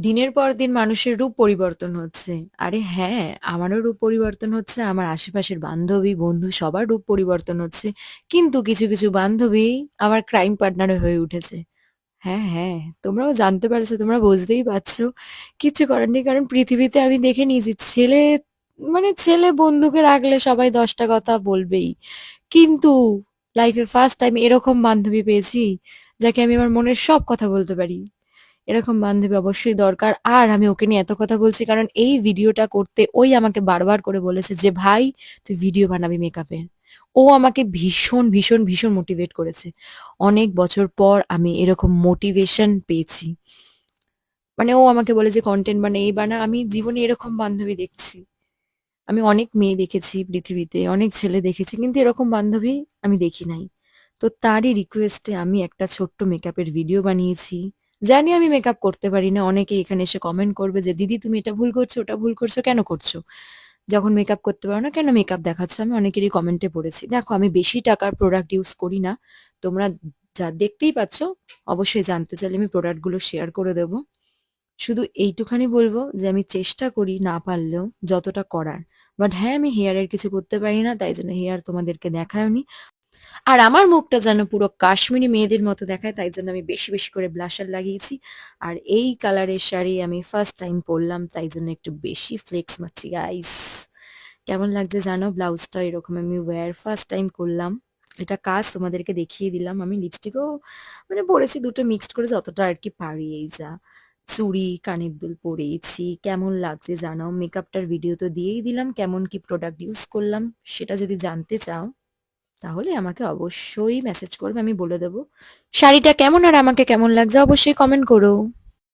দিনের পর দিন মানুষের রূপ পরিবর্তন হচ্ছে। আরে হ্যাঁ, আমারও রূপ পরিবর্তন হচ্ছে, আমার আশেপাশের বান্ধবী, বন্ধু সবার রূপ পরিবর্তন হচ্ছে। কিন্তু কিছু, কিছু বান্ধবী আমার ক্রাইম পার্টনার হয়ে উঠেছে। হ্যাঁ, হ্যাঁ, তোমরাও জানতে পারছ, তোমরা বুঝতেই পারছ। কিচ্ছু করার নেই। কারণ পৃথিবীতে আমি দেখে নিয়েছি ছেলে মানে ছেলে বন্ধুকে রাখলে সবাই দশটা কথা বলবেই। কিন্তু লাইফে ফার্স্ট টাইম এরকম বান্ধবী পেয়েছি, যাকে আমি আমার মনের সব কথা বলতে পারি। এরকম বান্ধবী অবশ্যই দরকার। আর আমি ওকে নিয়ে এত কথা বলছি কারণ এই ভিডিওটা করতে ওই আমাকে বারবার করে বলেছে যে, "ভাই তুই ভিডিও বানাবি মেকআপের।" ও আমাকে ভীষণ, ভীষণ, ভীষণ মোটিভেট করেছে। অনেক বছর পর আমি এরকম মোটিভেশন পেয়েছি। মানে ও আমাকে বলে যে, "কনটেন্ট বানা, এই বানা।" আমি জীবনে এরকম বান্ধবী দেখছি। আমি অনেক মেয়ে দেখেছি পৃথিবীতে, অনেক ছেলে দেখেছি। কিন্তু এরকম বান্ধবী আমি দেখি নাই। তো তারই রিকোয়েস্টে আমি একটা ছোট্ট মেকআপের ভিডিও বানিয়েছি। জানি আমি মেকআপ করতে পারি না। অনেকে এখানে এসে কমেন্ট করবে যে, "দিদি তুমি এটা ভুল করছ, ওটা ভুল করছ, কেন করছ? যখন মেকআপ করতে পারো না, কেন মেকআপ দেখাচ্ছ?" আমি অনেকেরই কমেন্টে পড়েছি। দেখো আমি বেশি টাকার প্রোডাক্ট ইউজ করি না। তোমরা যা দেখতেই পাচ্ছ, অবশ্যই জানতে চাইলে আমি প্রোডাক্টগুলো শেয়ার করে দেব। শুধু এইটুখানি বলব যে আমি চেষ্টা করি না পারলেও যতটা করার। বাট হ্যাঁ, আমি হেয়ারের কিছু করতে পারি না, তাই জন্য হেয়ার তোমাদেরকে দেখায়ওনি। আর আমার মুখটা যেন পুরো কাশ্মীরি মেয়েদের মতো দেখায়, তাই জন্য আমি বেশি, বেশি করে ব্লাশার লাগিয়েছি। আর এই কালারের শাড়ি আমি ফার্স্ট টাইম পরলাম, তাই জন্য একটু বেশি ফ্লেক্স মারছি গাইস। কেমন লাগছে জানো? ব্লাউজটা এরকম আমি ওয়্যার ফার্স্ট টাইম করলাম। এটা কাজ তোমাদেরকে দেখিয়ে দিলাম। আমি লিপস্টিকও মানে পরেছি দুটো মিক্সড করে যতটা আর কি পারি এই যা। চুড়ি, কানের দুল পরেছি। কেমন লাগছে জানাও? মেকআপটার ভিডিও তো দিয়েই দিলাম। কেমন কি প্রোডাক্ট ইউজ করলাম সেটা যদি জানতে চাও, তাহলে আমাকে অবশ্যই মেসেজ করবে, আমি বলে দেবো শাড়িটা কেমন আর আমাকে কেমন লাগছে অবশ্যই কমেন্ট করো।